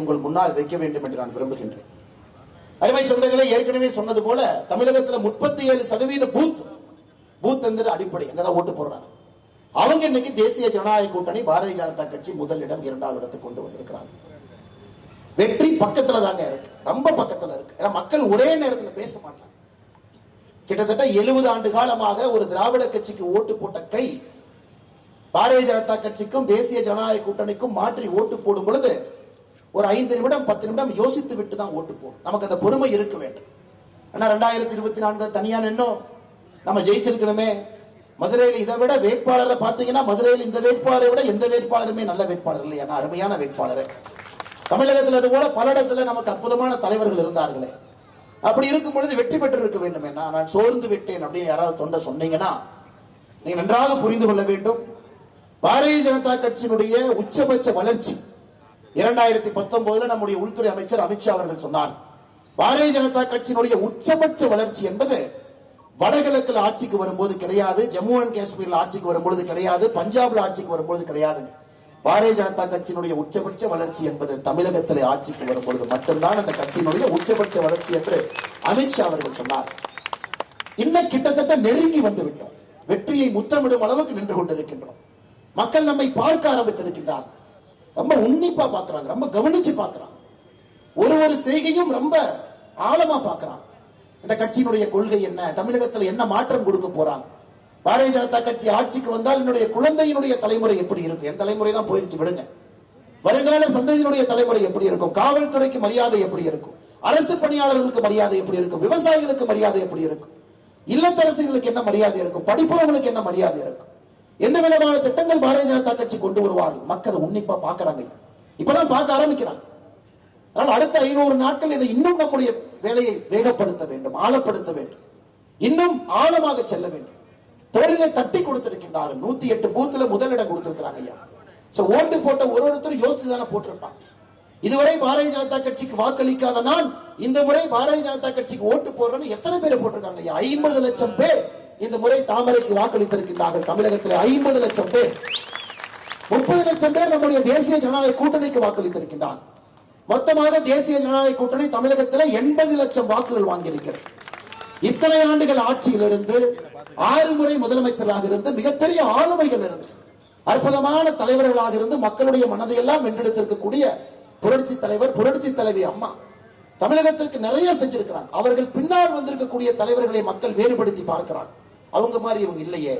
உங்கள் முன்னால் வைக்க வேண்டும் என்று நான் விரும்புகின்றேன். அருமை சொந்தங்களை ஏற்கனவே சொன்னது போல தமிழகத்தில் முப்பத்தி ஏழு சதவீத பூத் பூத் என்கிற அடிப்படை அங்கதான் ஓட்டு போடுறாங்க. அவங்க இன்னைக்கு தேசிய ஜனநாயக கூட்டணி பாரதிய ஜனதா கட்சி முதலிடம் இரண்டாவது இடத்துக்கு கொண்டு வந்திருக்கிறாங்க. வெற்றி பக்கத்துல தாங்க இருக்கு. ரொம்ப பக்கத்துல இருக்கு. ஏன்னா மக்கள் ஒரே நேரத்தில் பேச மாட்டாங்க. கிட்டத்தட்ட எழுபது ஆண்டு காலமாக ஒரு திராவிட கட்சிக்கு ஓட்டு போட்ட கை பாரதிய ஜனதா கட்சிக்கும் தேசிய ஜனநாயக கூட்டணிக்கும் மாற்றி ஓட்டு போடும் பொழுது ஒரு ஐந்து நிமிடம் பத்து நிமிடம் யோசித்து விட்டு தான் ஓட்டு போடும் நமக்கு அந்த பொறுமை இருக்க வேண்டும். ஏன்னா ரெண்டாயிரத்தி இருபத்தி நான்கு தனியா நின்னோம் நம்ம ஜெயிச்சிருக்கணுமே. மதுரையில் இதை விட வேட்பாளரை பார்த்தீங்கன்னா மதுரையில் இந்த வேட்பாளரை விட எந்த வேட்பாளருமே நல்ல வேட்பாளர் இல்லையா அருமையான வேட்பாளர். தமிழகத்தில் அது போல பல இடத்துல நமக்கு அற்புதமான தலைவர்கள் இருந்தார்களே. அப்படி இருக்கும் பொழுது வெற்றி பெற்று இருக்க வேண்டும். என்ன நான் சோர்ந்து விட்டேன் அப்படின்னு யாராவது தொண்டை சொன்னீங்கன்னா நீங்க நன்றாக புரிந்து கொள்ள வேண்டும். பாரதிய ஜனதா கட்சியினுடைய உச்சபட்ச வளர்ச்சி இரண்டாயிரத்தி பத்தொன்பதுல நம்முடைய உள்துறை அமைச்சர் அமித்ஷா அவர்கள் சொன்னார் பாரதிய ஜனதா கட்சியினுடைய உச்சபட்ச வளர்ச்சி என்பது வடகிழக்கில் ஆட்சிக்கு வரும்போது கிடையாது ஜம்மு அண்ட் காஷ்மீர்ல ஆட்சிக்கு வரும்பொழுது கிடையாது பஞ்சாப்ல ஆட்சிக்கு வரும்போது கிடையாது. பாரதிய ஜனதா கட்சியினுடைய உச்சபட்ச வளர்ச்சி என்பது தமிழகத்தில் ஆட்சிக்கு வரும்பொழுது மட்டும்தான் அந்த கட்சியினுடைய உச்சபட்ச வளர்ச்சி என்று அமித்ஷா அவர்கள் சொன்னார். இன்னும் கிட்டத்தட்ட நெருங்கி வந்து விட்டோம் வெற்றியை முத்தமிடும் அளவுக்கு நின்று கொண்டிருக்கின்றோம். மக்கள் நம்மை பார்க்க ஆரம்பித்திருக்கின்றார் ரொம்ப உன்னிப்பா பாக்குறாங்க ரொம்ப கவனிச்சு பாக்குறான். ஒரு ஒரு செய்கையும் ரொம்ப ஆழமா பாக்குறான். இந்த கட்சியினுடைய கொள்கை என்ன? தமிழகத்துல என்ன மாற்றம் கொடுக்க போறாங்க? பாரதிய ஜனதா கட்சி ஆட்சிக்கு வந்தால் என்னுடைய குழந்தையினுடைய தலைமுறை எப்படி இருக்கும்? என் தலைமுறை தான் போயிருச்சு விடுங்க. வருங்கால சந்ததியினுடைய தலைமுறை எப்படி இருக்கும்? காவல்துறைக்கு மரியாதை எப்படி இருக்கும்? அரசு பணியாளர்களுக்கு மரியாதை எப்படி இருக்கும்? விவசாயிகளுக்கு மரியாதை எப்படி இருக்கும்? இல்லத்தரசிகளுக்கு என்ன மரியாதை இருக்கும்? படிப்பவர்களுக்கு என்ன மரியாதை இருக்கும்? எந்த விதமான திட்டங்கள் பாரதிய ஜனதா கட்சி கொண்டு வருவார்கள்? மக்கள் உன்னிப்பா பாக்குறாங்க இப்பதான் பார்க்க ஆரம்பிக்கிறாங்க. ஆனால் அடுத்த ஐநூறு நாட்கள் இதை இன்னும் நம்முடைய வேலையை வேகப்படுத்த வேண்டும் ஆழப்படுத்த வேண்டும். இன்னும் ஆழமாக செல்ல வேண்டும். தோளிலே தட்டி கொடுத்திருக்கின்றார்கள். நூத்தி எட்டு பூத்துல முதலிடம் கொடுத்திருக்கிறாங்க ஐயா. சோ ஓட்டு போட்ட ஒரு ஒருத்தரும் யோசித்து தானே போட்டிருப்பாங்க. இதுவரை பாரதிய ஜனதா கட்சிக்கு வாக்களிக்காத நான் இந்த முறை பாரதிய ஜனதா கட்சிக்கு ஓட்டு போடுறேன்னு எத்தனை பேர் போட்டிருக்காங்க ஐம்பது லட்சம் பேர். இந்த முறை தாமரைக்கு வாக்களித்திருக்கின்றார்கள். தமிழகத்தில் ஐம்பது லட்சம் பேர். முப்பது லட்சம் பேர் நம்முடைய தேசிய ஜனநாயக கூட்டணிக்கு வாக்களித்திருக்கின்றார். மொத்தமாக தேசிய ஜனநாயக கூட்டணி தமிழகத்தில் எண்பது லட்சம் வாக்குகள் வாங்கியிருக்கிறது. இத்தனை ஆண்டுகள் ஆட்சியில் இருந்து ஆறு முறை முதலமைச்சராக இருந்து மிகப்பெரிய ஆளுமைகள் இருந்து அற்புதமான தலைவர்களாக இருந்து மக்களுடைய மனதை எல்லாம் வென்றெடுத்திருக்கக்கூடிய புரட்சி தலைவர் புரட்சி தலைவி அம்மா. தமிழகத்திற்கு நிறைய செஞ்சிருக்கிறார் அவர்கள் பின்னால் வந்திருக்கக்கூடிய தலைவர்களை மக்கள் வேறுபடுத்தி பார்க்கிறாங்க அவங்க மாதிரி இவங்க இல்லையே.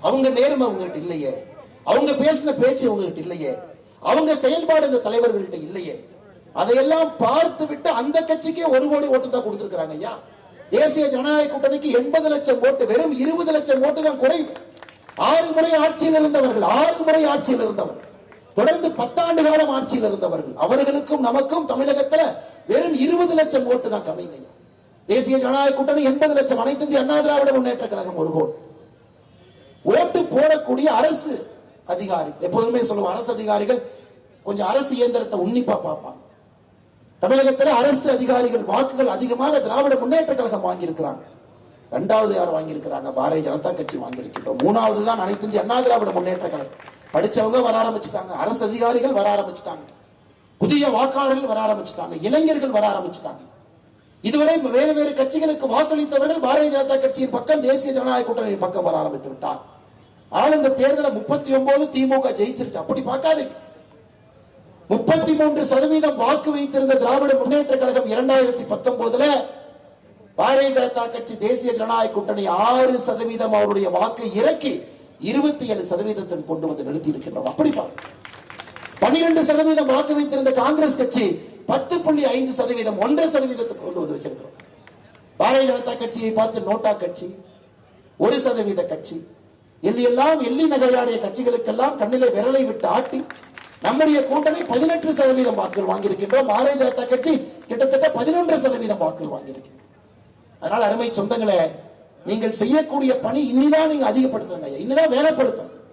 அவங்க நேரம் அவங்ககிட்ட இல்லையே. அவங்க பேசின பேச்சு அவங்ககிட்ட இல்லையே. அவங்க செயல்பாடு இந்த தலைவர்கள்ட்ட இல்லையே. அதையெல்லாம் பார்த்து விட்டு அந்த கட்சிக்கே ஒரு கோடி ஓட்டு தான் கொடுத்திருக்கிறாங்க ஐயா. தேசிய ஜனநாயக கூட்டணிக்கு எண்பது லட்சம் ஓட்டு வெறும் இருபது லட்சம் ஓட்டு தான் குறைவு ஆறு முறை ஆட்சியில் இருந்தவர்கள் ஆறு முறை ஆட்சியில் இருந்தவர்கள் தொடர்ந்து பத்தாண்டு காலம் ஆட்சியில் இருந்தவர்கள் அவர்களுக்கும் நமக்கும் தமிழகத்துல வெறும் இருபது லட்சம் ஓட்டு தான் கம்மிங்க தேசிய ஜனநாயக கூட்டணி எண்பது லட்சம் அனைத்து இந்திய அண்ணா திராவிட முன்னேற்ற கழகம் ஒரு கோடி ஓட்டு போடக்கூடிய அரசு அதிகாரி எப்போதுமே சொல்லுவோம் அரசு அதிகாரிகள் கொஞ்சம் அரசு இயந்திரத்தை உன்னிப்பா பார்ப்பாங்க. தமிழகத்தில் அரசு அதிகாரிகள் வாக்குகள் அதிகமாக திராவிட முன்னேற்ற கழகம் வாங்கியிருக்கிறாங்க. ரெண்டாவது யார் வாங்கியிருக்கிறாங்க? பாரதிய ஜனதா கட்சி வாங்கியிருக்கின்றோம். மூணாவது தான் அனைத்து இந்திய அண்ணா திராவிட முன்னேற்ற கழகம். படிச்சவங்க வர ஆரம்பிச்சிட்டாங்க. அரசு அதிகாரிகள் வர ஆரம்பிச்சிட்டாங்க. புதிய வாக்காளர்கள் வர ஆரம்பிச்சிட்டாங்க. இளைஞர்கள் வர ஆரம்பிச்சிட்டாங்க. இதுவரை வேறு வேறு கட்சிகளுக்கு வாக்களித்தவர்கள் பாரதிய ஜனதா கட்சியின் பக்கம் தேசிய ஜனநாயக கூட்டணி பக்கம் வர ஆரம்பித்து விட்டார். ஆனால் இந்த தேர்தலில் முப்பத்தி ஒன்பது திமுக ஜெயிச்சிருச்சு. அப்படி பார்க்காதீங்க. முப்பத்தி மூன்று சதவீதம் வாக்கு வைத்திருந்த திராவிட முன்னேற்ற கழகம் இரண்டாயிரத்தி பத்தொன்பதுல பாரதிய ஜனதா கட்சி தேசிய ஜனநாயக கூட்டணி ஆறு சதவீதம் அவருடைய வாக்கை இறக்கி இருபத்தி ஏழு சதவீதத்தில் கொண்டு வந்து நிறுத்தி இருக்கின்றோம் அப்படி பாருங்க. பன்னிரண்டு சதவீதம் வாக்கு வைத்திருந்த காங்கிரஸ் கட்சி பத்து புள்ளி ஐந்து சதவீதம் ஒன்றரை சதவீதத்துக்கு கொண்டு வந்து வச்சிருக்கிறோம். பாரதிய ஜனதா கட்சியை பார்த்து நோட்டா கட்சி ஒரு சதவீத கட்சி. எல்லாம் எள்ளி நகையாடிய கட்சிகளுக்கெல்லாம் கண்ணிலே விரலை விட்டு ஆட்டி நம்முடைய கூட்டணி பதினெட்டு சதவீதம் வாக்குகள் வாங்கியிருக்கின்றோம். பாரதிய ஜனதா கட்சி கிட்டத்தட்ட பதினொன்று சதவீதம் வாக்குகள் வாங்கியிருக்கின்றோம். அதனால் அருமை சொந்தங்களே நீங்கள் செய்யக்கூடிய பணி இன்னிதான் நீங்க அதிகப்படுத்துங்க ஐயா. இன்னிதான் வேலைப்படுத்தும்.